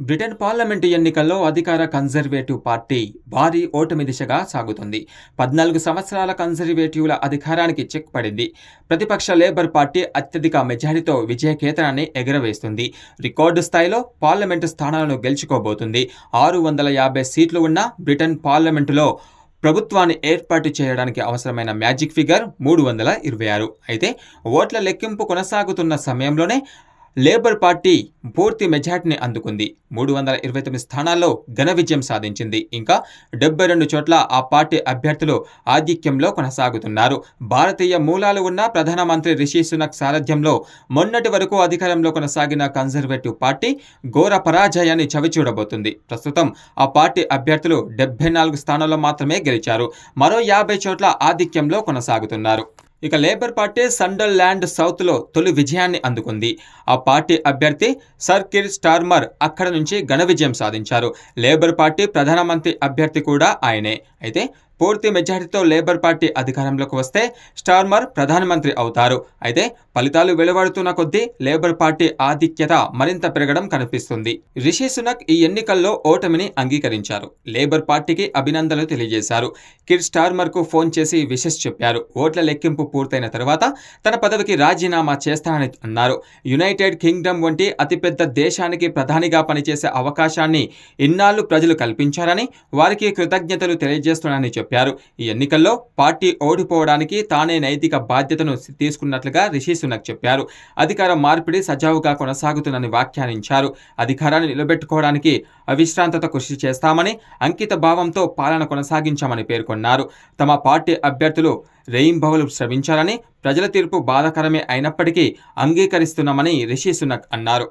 Britain parliament ఎన్నికల్లో అధికార conservative party భారీ ఓటమి దిశగా సాగుతుంది. పద్నాలుగు సంవత్సరాల కన్జర్వేటివ్ల అధికారానికి చెక్ పడింది. ప్రతిపక్ష లేబర్ పార్టీ అత్యధిక మెజారిటీతో విజయకేతనాన్ని ఎగురవేస్తుంది. రికార్డు స్థాయిలో పార్లమెంటు స్థానాలను గెలుచుకోబోతుంది. ఆరు వందల యాభై సీట్లు ఉన్న బ్రిటన్ పార్లమెంటులో ప్రభుత్వాన్ని ఏర్పాటు చేయడానికి అవసరమైన మ్యాజిక్ ఫిగర్ మూడు వందల ఇరవై ఆరు. అయితే ఓట్ల లెక్కింపు కొనసాగుతున్న సమయంలోనే లేబర్ పార్టీ పూర్తి మెజార్టీని అందుకుంది. మూడు వందల ఇరవై తొమ్మిది స్థానాల్లో ఘన విజయం సాధించింది. ఇంకా డెబ్బై రెండు చోట్ల ఆ పార్టీ అభ్యర్థులు ఆధిక్యంలో కొనసాగుతున్నారు. భారతీయ మూలాలు ఉన్న ప్రధానమంత్రి రిషి సునక్ సారథ్యంలో మొన్నటి వరకు అధికారంలో కొనసాగిన కన్జర్వేటివ్ పార్టీ ఘోర పరాజయాన్ని చవిచూడబోతుంది. ప్రస్తుతం ఆ పార్టీ అభ్యర్థులు డెబ్బై నాలుగు స్థానాల్లో మాత్రమే గెలిచారు. మరో యాభై చోట్ల ఆధిక్యంలో కొనసాగుతున్నారు. ఇక లేబర్ పార్టీ సండల్ ల్యాండ్ సౌత్లో తొలి విజయాన్ని అందుకుంది. ఆ పార్టీ అభ్యర్థి సర్ కిర్ స్టార్మర్ అక్కడ నుంచి ఘన విజయం సాధించారు. లేబర్ పార్టీ ప్రధానమంత్రి అభ్యర్థి కూడా ఆయనే. అయితే పూర్తి మెజారిటీతో లేబర్ పార్టీ అధికారంలోకి వస్తే స్టార్మర్ ప్రధానమంత్రి అవుతారు. అయితే ఫలితాలు వెలువడుతున్న కొద్దీ లేబర్ పార్టీ ఆధిక్యత మరింత పెరగడం కనిపిస్తుంది. రిషి సునక్ ఈ ఎన్నికల్లో ఓటమిని అంగీకరించారు. లేబర్ పార్టీకి అభినందనలు తెలియజేశారు. కిర్ స్టార్మర్కు ఫోన్ చేసి విషెస్ చెప్పారు. ఓట్ల లెక్కింపు పూర్తయిన తర్వాత తన పదవికి రాజీనామా చేస్తానని అన్నారు. యునైటెడ్ కింగ్డమ్ వంటి అతిపెద్ద దేశానికి ప్రధానిగా పనిచేసే అవకాశాన్ని ఇన్నాళ్ళు ప్రజలు కల్పించారని వారికి కృతజ్ఞతలు తెలియజేస్తున్నానని చెప్పారు. ఈ ఎన్నికల్లో పార్టీ ఓడిపోవడానికి తానే నైతిక బాధ్యతను తీసుకున్నట్లుగా రిషి సునక్ చెప్పారు. అధికార మార్పిడి సజావుగా కొనసాగుతుందని వ్యాఖ్యానించారు. అధికారాన్ని నిలబెట్టుకోవడానికి అవిశ్రాంతత కృషి చేస్తామని అంకిత భావంతో పాలన కొనసాగించామని పేర్కొన్నారు. తమ పార్టీ అభ్యర్థులు రెయింబవులు శ్రమించారని ప్రజల తీర్పు బాధాకరమే అయినప్పటికీ అంగీకరిస్తున్నామని రిషి సునక్ అన్నారు.